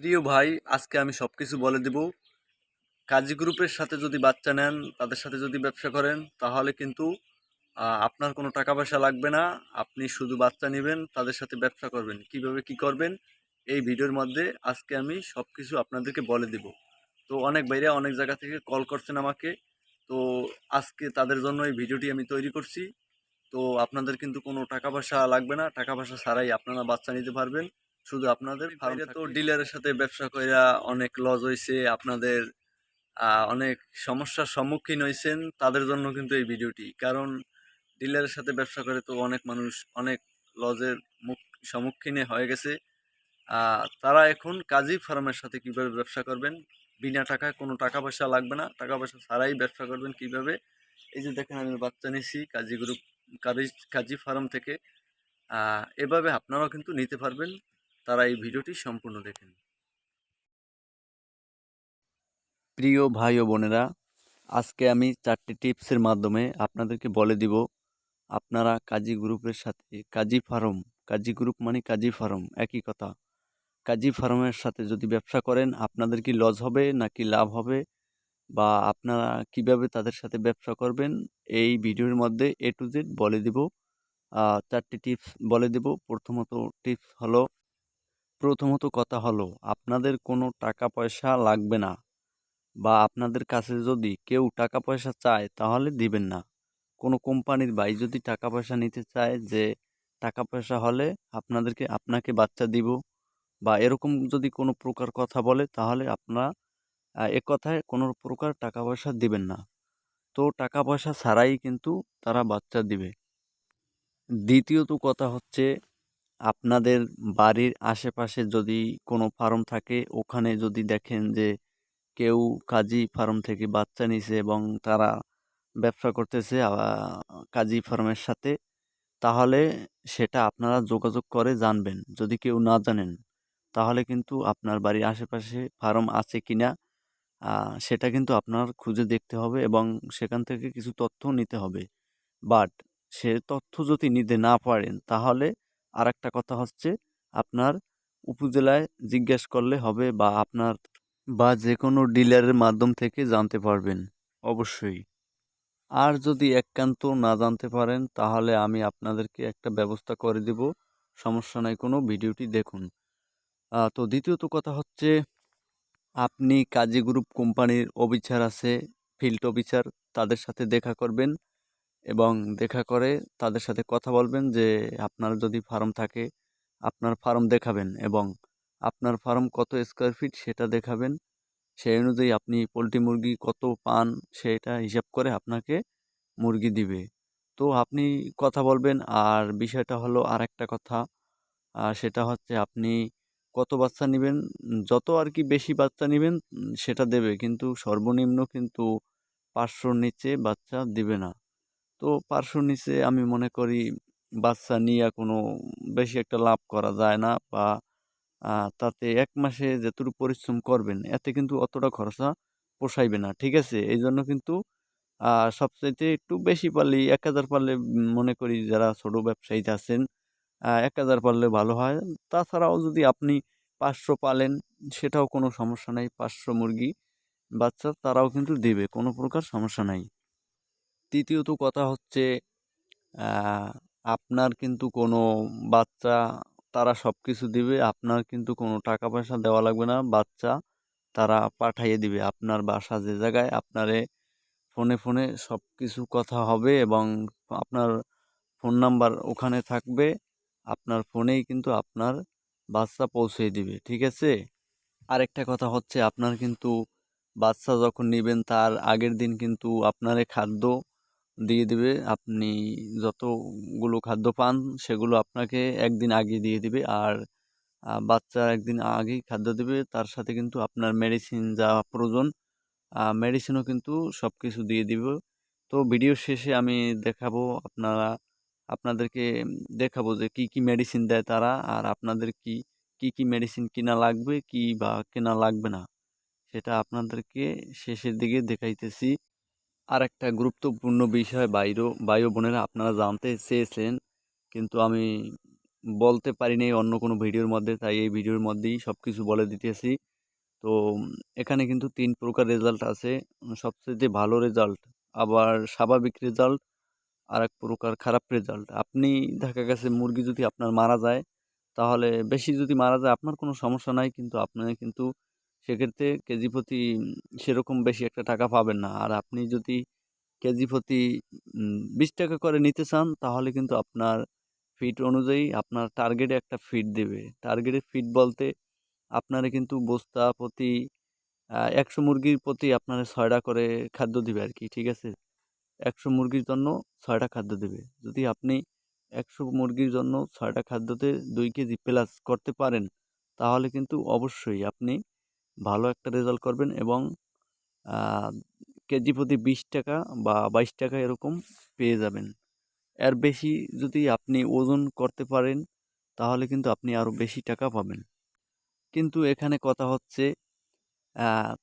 প্রিয় ভাই, আজকে আমি সব কিছু বলে দেব। কাজী গ্রুপের সাথে যদি বাচ্চা নেন, তাদের সাথে যদি ব্যবসা করেন, তাহলে কিন্তু আপনার কোনো টাকা পয়সা লাগবে না। আপনি শুধু বাচ্চা নেবেন, তাদের সাথে ব্যবসা করবেন। কীভাবে কি করবেন, এই ভিডিওর মধ্যে আজকে আমি সব কিছু আপনাদেরকে বলে দেব। তো অনেক বাইরে অনেক জায়গা থেকে কল করছেন আমাকে। তো আজকে তাদের জন্য এই ভিডিওটি আমি তৈরি করছি। তো আপনাদের কিন্তু কোনো টাকা পয়সা লাগবে না। টাকা পয়সা ছাড়াই আপনারা বাচ্চা নিতে পারবেন। শুধু আপনাদের বাইরে তো ডিলারের সাথে ব্যবসা কইরা অনেক লজ হয়েছে আপনাদের অনেক সমস্যার সম্মুখীন হয়েছেন তাদের জন্য কিন্তু এই ভিডিওটি। কারণ ডিলারের সাথে ব্যবসা করে তো অনেক মানুষ অনেক লজের মুখ সম্মুখীনে হয়ে গেছে। তারা এখন কাজী ফার্মের সাথে কীভাবে ব্যবসা করবেন? বিনা টাকায় কোনো টাকা পয়সা লাগবে না। টাকা পয়সা ছাড়াই ব্যবসা করবেন কীভাবে? এই যে দেখেন আমি বাচ্চা নিয়েছি কাজী গ্রুপ কাজী কাজী ফার্ম থেকে। এভাবে আপনারাও কিন্তু নিতে পারবেন। তারা এই ভিডিওটি সম্পূর্ণ দেখেন। প্রিয় ভাই ও বোনেরা, আজকে আমি চারটি টিপসের মাধ্যমে আপনাদেরকে বলে দিব, আপনারা কাজী গ্রুপের সাথে, কাজী ফার্ম, কাজী গ্রুপ মানে কাজী ফার্ম, একই কথা। কাজী ফার্মের সাথে যদি ব্যবসা করেন, আপনাদের কি লস হবে, নাকি লাভ হবে, বা আপনারা কীভাবে তাদের সাথে ব্যবসা করবেন, এই ভিডিওর মধ্যে এ টু জেড বলে দিব। চারটি টিপস বলে দেব। প্রথমত টিপস হলো প্রথমত কথা হলো, আপনাদের কোনো টাকা পয়সা লাগবে না বা আপনাদের কাছে যদি কেউ টাকা পয়সা চায় তাহলে দিবেন না। কোনো কোম্পানির ভাই যদি টাকা পয়সা নিতে চায় যে টাকা পয়সা হলে আপনাদেরকে, আপনাকে বাচ্চা দিব বা এরকম যদি কোনো প্রকার কথা বলে তাহলে আপনারা এ কথায় কোনো প্রকার টাকা পয়সা দিবেন না। তো টাকা পয়সা ছাড়াই কিন্তু তারা বাচ্চা দিবে। দ্বিতীয়ত কথা হচ্ছে আপনাদের বাড়ির আশেপাশে যদি কোনো ফার্ম থাকে, ওখানে যদি দেখেন যে কেউ কাজী ফার্ম থেকে বাচ্চা নিছে এবং তারা ব্যবসা করতেছে কাজী ফার্মের সাথে, তাহলে সেটা আপনারা যোগাযোগ করে জানবেন। যদি কেউ না জানেন, তাহলে কিন্তু আপনার বাড়ির আশেপাশে ফার্ম আছে কি না সেটা কিন্তু আপনার খুঁজে দেখতে হবে এবং সেখান থেকে কিছু তথ্য নিতে হবে। বাট সে তথ্য যদি নিতে না পারেন, তাহলে আর একটা কথা হচ্ছে, আপনার উপজেলায় জিজ্ঞেস করলে হবে বা আপনার বা যে কোনো ডিলারের মাধ্যম থেকে জানতে পারবেন, অবশ্যই। আর যদি একান্ত না জানতে পারেন, তাহলে আমি আপনাদেরকে একটা ব্যবস্থা করে দেব, সমস্যা নাই কোনো, ভিডিওটি দেখুন। তো দ্বিতীয়ত কথা হচ্ছে, আপনি কাজী গ্রুপ কোম্পানির অফিসার আছে, ফিল্ড অফিসার, তাদের সাথে দেখা করবেন। এবং দেখা করে তাদের সাথে কথা বলবেন যে, আপনার যদি ফার্ম থাকে, আপনার ফার্ম দেখাবেন এবং আপনার ফার্ম কত স্কোয়ার ফিট সেটা দেখাবেন। সেই অনুযায়ী আপনি পোলট্রি মুরগি কত পান সেটা হিসাব করে আপনাকে মুরগি দিবে। তো আপনি কথা বলবেন আর বিষয়টা হলো আর একটা কথা সেটা হচ্ছে আপনি কত বাচ্চা নেবেন, যত আর কি বেশি বাচ্চা নেবেন, সেটা দেবে, কিন্তু সর্বনিম্ন কিন্তু পাঁচশোর নিচে বাচ্চা দিবে না। তো পাঁচশোর নিচে আমি মনে করি বাচ্চা নিয়ে কোনো বেশি একটা লাভ করা যায় না বা তাতে এক মাসে যতটুকু পরিশ্রম করবেন, এতে কিন্তু অতটা খরচা পোষাইবে না, ঠিক আছে? এই জন্য কিন্তু সবচাইতে একটু বেশি পারলেই এক হাজার পারলে মনে করি যারা ছোট ব্যবসায়ী আছেন এক হাজার পারলে ভালো হয়। তাছাড়াও যদি আপনি পাঁচশো পালেন, সেটাও কোনো সমস্যা নাই। পাঁচশো মুরগি বাচ্চা তারাও কিন্তু দেবে, কোনো প্রকার সমস্যা নাই। তৃতীয়ত কথা হচ্ছে আপনার কিন্তু কোনো বাচ্চা তারা সব কিছু দিবে, আপনার কিন্তু কোনো টাকা পয়সা দেওয়া লাগবে না, বাচ্চা তারা পাঠাইয়ে দিবে আপনার বাসা যে জায়গায়, আপনারে ফোনে ফোনে সব কিছু কথা হবে এবং আপনার ফোন নাম্বার ওখানে থাকবে, আপনার ফোনেই কিন্তু আপনার বাচ্চা পৌঁছে দিবে, ঠিক আছে? আরেকটা কথা হচ্ছে, আপনার কিন্তু বাচ্চা যখন নেবেন তার আগের দিন কিন্তু আপনারে খাদ্য দিয়ে দিবে, আপনি যতগুলো খাদ্য পান সেগুলো আপনাকে একদিন আগে দিয়ে দিবে। আর বাচ্চা একদিন আগেই খাদ্য দেবে, তার সাথে কিন্তু আপনার মেডিসিন যা প্রয়োজন মেডিসিনও কিন্তু সব কিছু দিয়ে দিব। তো ভিডিও শেষে আমি দেখাবো আপনারা, আপনাদেরকে দেখাবো যে কি কি মেডিসিন দেয় তারা, আর আপনাদের কি কি কি মেডিসিন কিনা লাগবে, কি বা কেনা লাগবে না, সেটা আপনাদেরকে শেষের দিকে দেখাইতেছি। আর একটা গুরুত্বপূর্ণ বিষয় বাইরো বায়ু বোনেরা, আপনারা জানতে চেয়েছেন, কিন্তু আমি বলতে পারি পারিনি অন্য কোনো ভিডিওর মধ্যে, তাই এই ভিডিওর মধ্যেই সব কিছু বলে দিতেছি। তো, এখানে কিন্তু তিন প্রকার রেজাল্ট আছে। সবচেয়ে ভালো রেজাল্ট আবার স্বাভাবিক রেজাল্ট আর এক প্রকার খারাপ রেজাল্ট আপনি দেখা গেছে মুরগি যদি আপনার মারা যায়, তাহলে বেশি যদি মারা যায়, আপনার কোনো সমস্যা নাই, কিন্তু আপনি কিন্তু সেক্ষেত্রে কেজি প্রতি সেরকম বেশি একটা টাকা পাবেন না। আর আপনি যদি কেজি প্রতি বিশ টাকা করে নিতে চান, তাহলে কিন্তু আপনার ফিট অনুযায়ী আপনার টার্গেটে একটা ফিট দেবে। টার্গেটে ফিট বলতে আপনারা কিন্তু বস্তা প্রতি একশো মুরগির প্রতি আপনার ছয়টা করে খাদ্য দিবে আর কি ঠিক আছে? একশো মুরগির জন্য ছয়টা খাদ্য দেবে। যদি আপনি একশো মুরগির জন্য ছয়টা খাদ্যতে দুই কেজি প্লাস করতে পারেন, তাহলে কিন্তু অবশ্যই আপনি ভালো একটা রেজাল্ট করবেন এবং কেজি প্রতি বিশ টাকা বা বাইশ টাকা এরকম পেয়ে যাবেন। এর বেশি যদি আপনি ওজন করতে পারেন, তাহলে কিন্তু আপনি আরও বেশি টাকা পাবেন। কিন্তু এখানে কথা হচ্ছে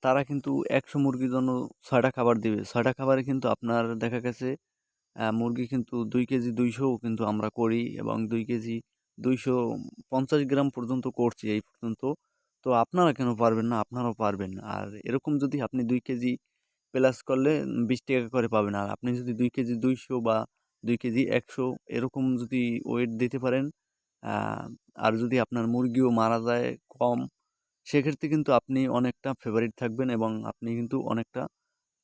তারা কিন্তু একশো মুরগির জন্য ছয়টা খাবার দিবে। ছয়টা খাবারে কিন্তু আপনার দেখা গেছে মুরগি কিন্তু দুই কেজি দুইশোও কিন্তু আমরা করি এবং দুই কেজি দুইশো পঞ্চাশ গ্রাম পর্যন্ত করছি এই পর্যন্ত। তো আপনারা কেন পারবেন না? আপনারাও পারবেন। আর এরকম যদি আপনি দুই কেজি প্লাস করলে বিশ টাকা করে পাবেন। আর আপনি যদি দুই কেজি দুইশো বা দুই কেজি একশো এরকম যদি ওয়েট দিতে পারেন আর যদি আপনার মুরগিও মারা যায় কম, সেক্ষেত্রে কিন্তু আপনি অনেকটা ফেভারিট থাকবেন এবং আপনি কিন্তু অনেকটা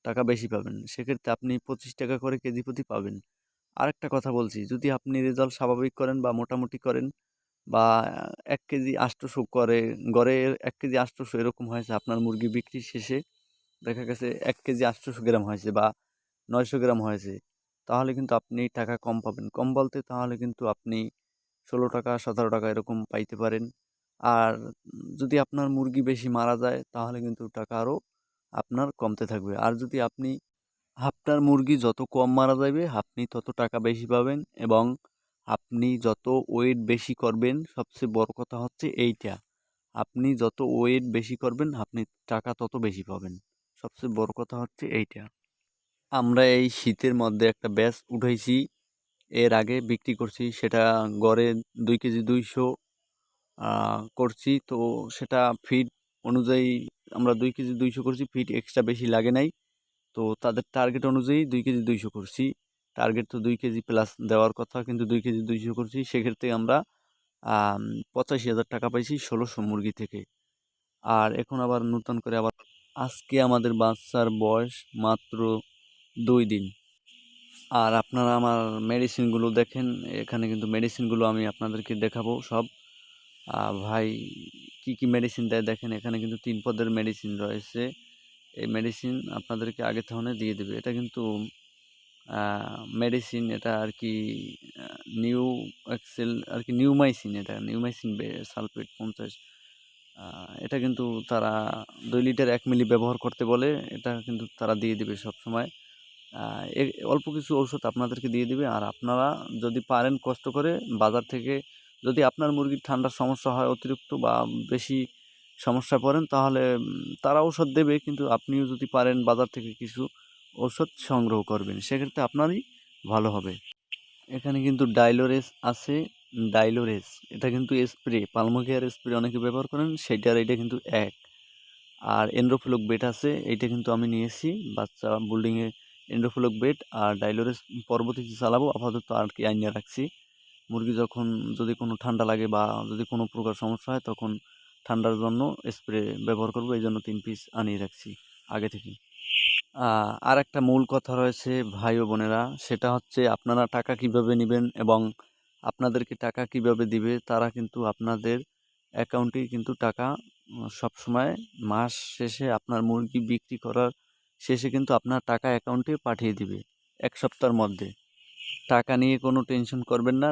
টাকা বেশি পাবেন। সেক্ষেত্রে আপনি পঁচিশ টাকা করে কেজি প্রতি পাবেন। আরেকটা কথা বলছি, যদি আপনি রেজাল্ট স্বাভাবিক করেন বা মোটামুটি করেন বা, এক কেজি আটশোশো করে, গড়ে এক কেজি আটশোশো এরকম হয়েছে আপনার মুরগি বিক্রি শেষে। দেখা গেছে এক কেজি আটশোশো গ্রাম হয়েছে বা, নয়শো গ্রাম হয়েছে। তাহলে কিন্তু আপনি টাকা কম পাবেন। কম বলতে তাহলে কিন্তু আপনি ষোলো টাকা, সতেরো টাকা এরকম পাইতে পারেন। আর যদি আপনার মুরগি বেশি মারা যায়, তাহলে কিন্তু টাকা আরও আপনার কমতে থাকবে। আর যদি আপনি, আপনার মুরগি যত কম মারা যাবে আপনি তত টাকা বেশি পাবেন এবং আপনি যত ওয়েট বেশি করবেন, সবচেয়ে বড় কথা হচ্ছে এইটা। আপনি যত ওয়েট বেশি করবেন, আপনি টাকা তত বেশি পাবেন। সবচেয়ে বড় কথা হচ্ছে এইটা। আমরা এই শীতের মধ্যে একটা ব্যাচ উঠাইছি, এর আগে বিক্রি করছি, সেটা গড়ে দুই কেজি দুইশো করছি। তো সেটা ফিট অনুযায়ী আমরা দুই কেজি দুইশো করছি ফিট এক্সট্রা বেশি লাগে নাই। তো তাদের টার্গেট অনুযায়ী দুই কেজি দুইশো করছি। টার্গেট তো দুই কেজি প্লাস দেওয়ার কথা, কিন্তু দুই কেজি দুইশো করছি। সেক্ষেত্রে আমরা পঁচাশি হাজার টাকা পাইছি ষোলোশো মুরগি থেকে। আর এখন আবার নূতন করে আবার আজকে আমাদের বাচ্চার বয়স মাত্র দুই দিন। আর আপনারা আমার মেডিসিনগুলো দেখেন, এখানে কিন্তু মেডিসিনগুলো আমি আপনাদেরকে দেখাবো সব। ভাই, কি কি মেডিসিন দেয় দেখেন, এখানে কিন্তু তিন পদের মেডিসিন রয়েছে। এই মেডিসিন আপনাদেরকে আগে থেকে দিয়ে দেবে। এটা কিন্তু মেডিসিন এটা আর কি নিউ এক্সেল আর কি নিউমাইসিন এটা নিউমাইসিন সালফেট পঞ্চাশ। এটা কিন্তু তারা দুই লিটার এক মিলি ব্যবহার করতে বলে, এটা কিন্তু তারা দিয়ে দেবে সবসময়। অল্প কিছু ঔষধ আপনাদেরকে দিয়ে দিবে, আর আপনারা যদি পারেন কষ্ট করে বাজার থেকে যদি আপনার মুরগির ঠান্ডার সমস্যা হয় অতিরিক্ত বা বেশি সমস্যা পড়েন, তাহলে তারা ঔষধ দেবে, কিন্তু আপনিও যদি পারেন বাজার থেকে কিছু ঔষধ সংগ্রহ করবেন, সেক্ষেত্রে আপনারই ভালো হবে। এখানে কিন্তু ডাইলোরেস আছে, ডাইলোরেস, এটা কিন্তু স্প্রে, পালমোকেয়ার স্প্রে অনেকে ব্যবহার করেন, সেটার এটা কিন্তু এক। আর এন্ড্রোফ্লুক বেট আছে এইটা কিন্তু আমি নিয়েছি, বাচ্চা বুল্ডিংয়ে এন্ড্রোফ্লুক বেট আর ডাইলোরেস পরবর্তীতে চালাবো, আপাতত আর কি আইনে রাখছি। মুরগি যখন যদি কোনো ঠান্ডা লাগে বা যদি কোনো প্রকার সমস্যা হয়, তখন ঠান্ডার জন্য স্প্রে ব্যবহার করব, এই জন্য তিন পিস আনিয়ে রাখছি, আগে থেকে আর একটা মূল কথা রয়েছে ভাই ও বোনেরা। সেটা হচ্ছে আপনারা টাকা কীভাবে নেবেন এবং আপনাদেরকে টাকা কীভাবে দিবে তারা কিন্তু আপনাদের অ্যাকাউন্টে কিন্তু টাকা উম, সবসময় মাস শেষে আপনার মুরগি বিক্রি করার শেষে কিন্তু আপনার টাকা অ্যাকাউন্টে পাঠিয়ে দিবে এক সপ্তাহের মধ্যে। টাকা নিয়ে কোনো টেনশন করবেন না